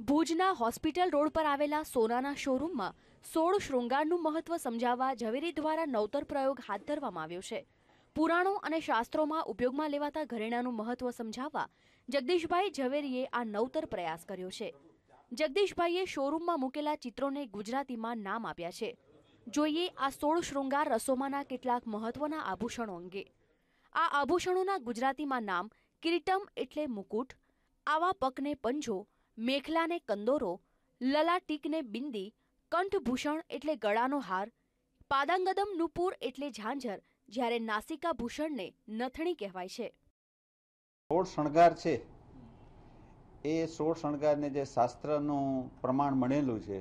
ભુજના hospital road પર આવેલા સોનાના શોરૂમમાં સોળ શૃંગારનું મહત્વ સમજાવવા ઝવેરી દ્વારા નવતર પ્રયોગ હાથ ધરવામાં આવ્યો છે. પુરાણો અને શાસ્ત્રોમાં ઉપયોગમાં લેવાતા ઘરેણાંનું મહત્વ સમજાવવા જગદીશભાઈ ઝવેરીએ આ નવતર પ્રયાસ કર્યો છે. જગદીશભાઈએ શોરૂમમાં મૂકેલા ચિત્રોને ગુજરાતીમાં નામ આપ્યા છે. જોઈએ આ સોળ શૃંગાર રસોમાના કેટલાક મહત્વના આભૂષણો અંગે. આ આભૂષણોના ગુજરાતીમાં નામ કિરીટમ એટલે મુકુટ, આવા પકને પંજો મેખલાને કંદોરો, લલાટીકને બિંદી, કંઠભૂષણ એટલે ગળાનો હાર, પાદાંગદમ નુપુર એટલે ઝાંઝર, જ્યારે નાસિકા ભૂષણને નથણી કહેવાય છે. સોળ શણગાર છે. એ સોળ શણગારને જે શાસ્ત્રનું પ્રમાણ મળેલું છે,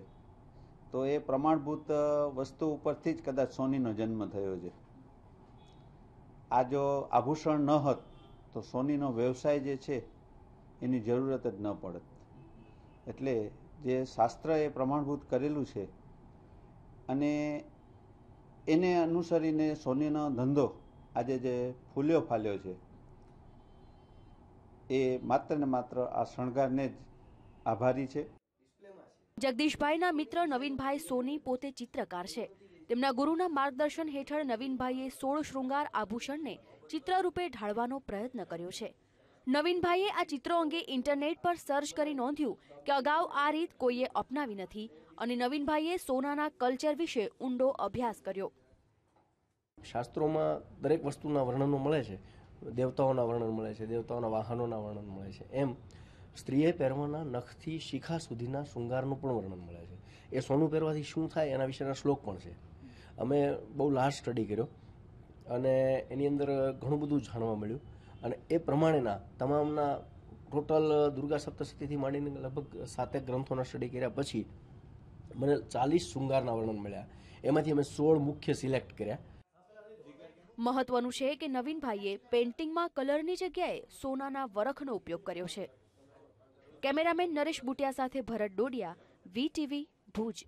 તો એ પ્રમાણભૂત વસ્તુ ઉપરથી જ કદાચ સોનીનો જન્મ થયો છે. આ જો આભૂષણ ન હોત, તો સોનીનો વ્યવસાય જે છે, એની જરૂરત જ ન પડત. એટલે જે શાસ્ત્ર એ પ્રમાણભૂત કરેલું છે અને એને અનુસરીને સોનીનો ધંધો આજે જે ફૂલ્યો ફાલ્યો છે, એ માત્ર ને માત્ર આ શણગારને જ આભારી છે. જગદીશભાઈના મિત્ર નવીનભાઈ સોની પોતે ચિત્રકાર છે. તેમના ગુરુના માર્ગદર્શન હેઠળ નવીનભાઈએ સોળ શૃંગાર આભૂષણને ચિત્રરૂપે ઢાળવાનો પ્રયત્ન કર્યો છે. નવીનભાઈએ આ ચિત્રો અંગે ઇન્ટરનેટ પર સર્ચ કરી નોંધ્યું કે અગાઉ આ રીત કોઈએ અપનાવી નથી અને નવીનભાઈએ સોનાના કલ્ચર વિશે ઊંડો અભ્યાસ કર્યો. શાસ્ત્રોમાં દરેક વસ્તુના વર્ણનો મળે છે. દેવતાઓના વર્ણન મળે છે, દેવતાઓના વાહનોના વર્ણન મળે છે. એમ સ્ત્રીએ પહેરવાના નખથી શિખા સુધીના શૃંગારનું પણ વર્ણન મળે છે. એ સોનું પહેરવાથી શું થાય એના વિશેના શ્લોક પણ છે. અમે બહુ લાસ્ટ સ્ટડી કર્યો અને એની અંદર ઘણું બધું જાણવા મળ્યું. અને એ પ્રમાણેના તમામના ટોટલ દુર્ગા સપ્તશતીથી માંડીને લગભગ સાતેક ગ્રંથોના સ્ટડી કર્યા પછી મને ચાલીસ શૃંગારના વર્ણન મળ્યા. એમાંથી અમે સોળ મુખ્ય સિલેક્ટ કર્યા. મહત્વનું છે કે નવીનભાઈએ પેઇન્ટિંગમાં કલરની જગ્યાએ સોનાના વરખનો ઉપયોગ કર્યો છે. કેમેરામેન નરેશ બુટિયા સાથે ભરત ડોડિયા વીટીવી ભુજ.